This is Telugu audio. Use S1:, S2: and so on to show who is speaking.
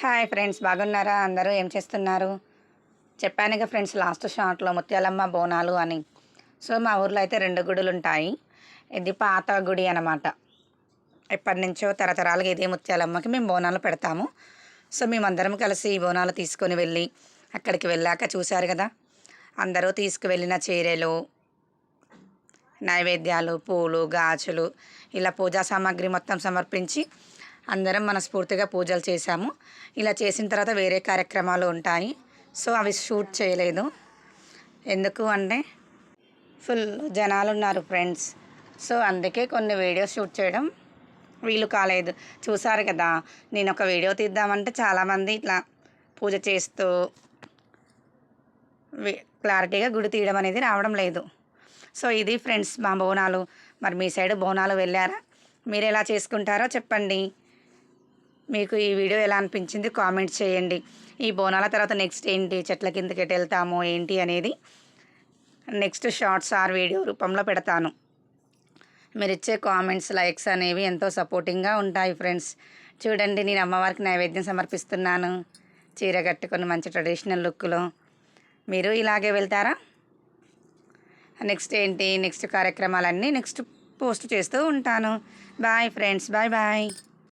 S1: హాయ్ ఫ్రెండ్స్ బాగున్నారా? అందరూ ఏం చేస్తున్నారు? చెప్పానుగా ఫ్రెండ్స్ లాస్ట్ షార్ట్లో ముత్యాలమ్మ బోనాలు అని. సో మా ఊర్లో అయితే రెండు గుడులు ఉంటాయి ఇది పాత గుడి అనమాట ఎప్పటి నుంచో తరతరాలుగా ఇదే ముత్యాలమ్మకి మేము బోనాలు పెడతాము. సో మేమందరం కలిసి ఈ బోనాలు తీసుకొని వెళ్ళి అక్కడికి వెళ్ళాక చూశారు కదా. అందరూ తీసుకువెళ్ళిన చీరలు నైవేద్యాలు పూలు గాజులు ఇలా పూజా సామాగ్రి మొత్తం సమర్పించి అందరం మనస్ఫూర్తిగా పూజలు చేశాము. ఇలా చేసిన తర్వాత వేరే కార్యక్రమాలు ఉంటాయి. సో అవి షూట్ చేయలేదు. ఎందుకు అంటే ఫుల్ జనాలు ఉన్నారు ఫ్రెండ్స్. సో అందుకే కొన్ని వీడియోస్ షూట్ చేయడం వీలు కాలేదు. చూసారు కదా నేను ఒక వీడియో తీద్దామంటే చాలామంది ఇట్లా పూజ చేస్తూ క్లారిటీగా గుడి తీయడం అనేది రావడం లేదు. సో ఇది ఫ్రెండ్స్ మా బోనాలు. మరి మీ సైడ్ బోనాలు వెళ్ళారా? మీరు ఎలా చేసుకుంటారో చెప్పండి. మీకు ఈ వీడియో ఎలా అనిపించింది కామెంట్ చేయండి. ఈ బోనాల తర్వాత నెక్స్ట్ ఏంటి? చెట్ల కిందకి ఎటు వెళ్తాము ఏంటి అనేది నెక్స్ట్ షార్ట్స్ ఆర్ వీడియో రూపంలో పెడతాను. మీరు ఇచ్చే కామెంట్స్ లైక్స్ అనేవి ఎంతో సపోర్టింగ్గా ఉంటాయి ఫ్రెండ్స్. చూడండి నేను అమ్మవారికి నైవేద్యం సమర్పిస్తున్నాను. చీర కట్టుకొని మంచి ట్రెడిషనల్ లుక్లో. మీరు ఇలాగే వెళ్తారా? నెక్స్ట్ ఏంటి? నెక్స్ట్ కార్యక్రమాలన్నీ నెక్స్ట్ పోస్ట్ చేస్తూ ఉంటాను. Bye friends bye bye.